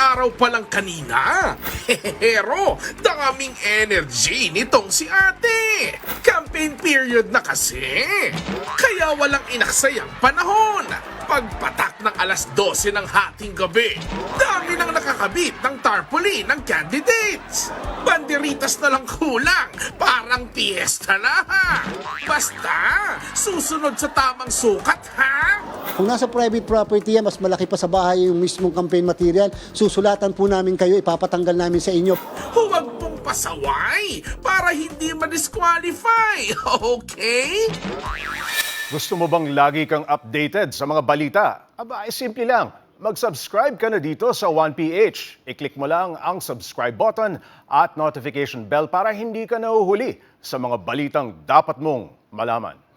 araw pa lang kanina. Pero, daming energy nitong si ate. Campaign period na kasi. Kaya walang inaksayang panahon. Pagpatak ng alas 12 ng hating gabi, dami nang nakakabit ng tarpaulin ng candidates. Banderitas na lang kulang, parang piyesta na. Basta, susunod sa tamang sukat ha. Kung nasa private property yan, mas malaki pa sa bahay yung mismong campaign material, susulatan po namin kayo, ipapatanggal namin sa inyo. Huwag pong pasaway para hindi ma-disqualify, okay? Gusto mo bang lagi kang updated sa mga balita? Aba, ay simple lang. Mag-subscribe ka na dito sa 1PH. I-click mo lang ang subscribe button at notification bell para hindi ka nahuhuli sa mga balitang dapat mong malaman.